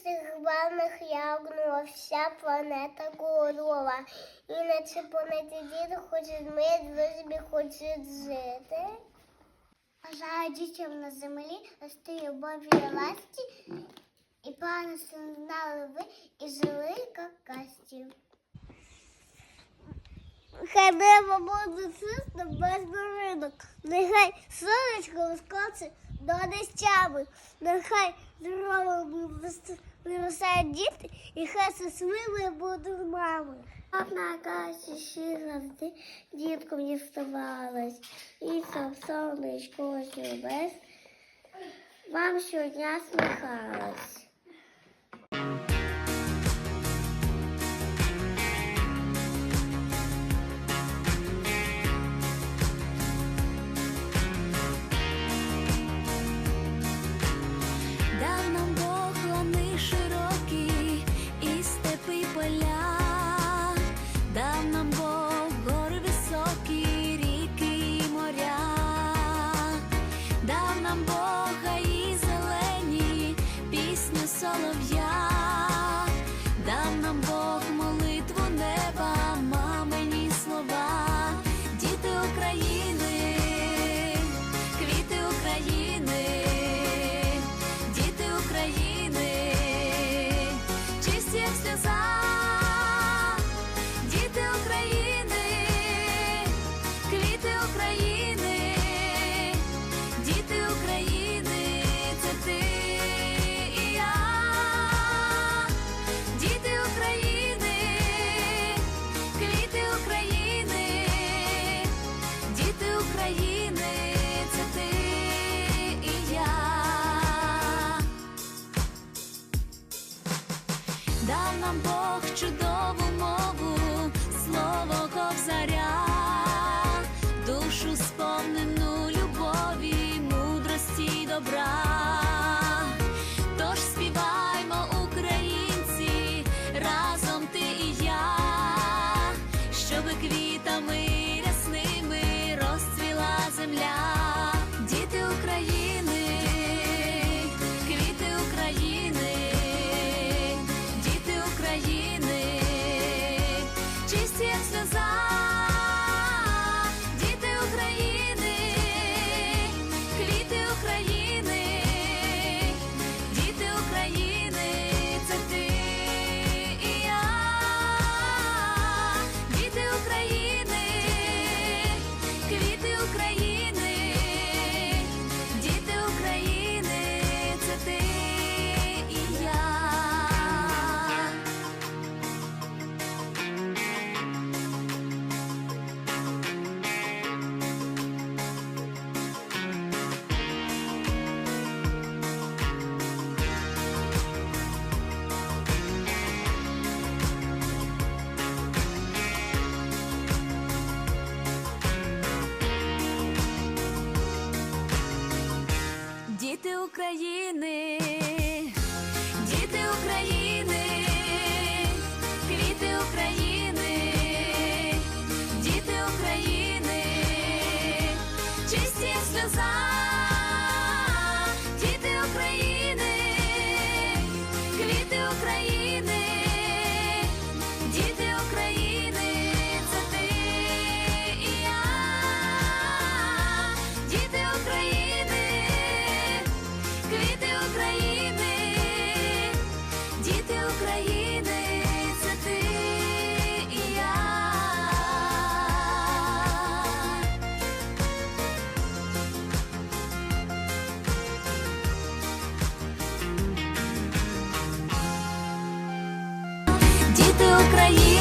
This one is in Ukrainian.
всіх главних ягнула, вся планета корова. І на цій планеті діти хочуть мир, дружбі хочуть жити. Бажаю дітям на землі рости любові і ласті, і пане знали ви і жили, як касті. Хай небо буде чисто без буринок, нехай сонечко вискочить до нестями, нехай здоровими виростають діти, і хай щасливі будуть мами. Як на касі ще завжди діткам діставалась, і сам сонечко без вам щодня сміхалась. Дав нам Бог чудову Діти України. Україна.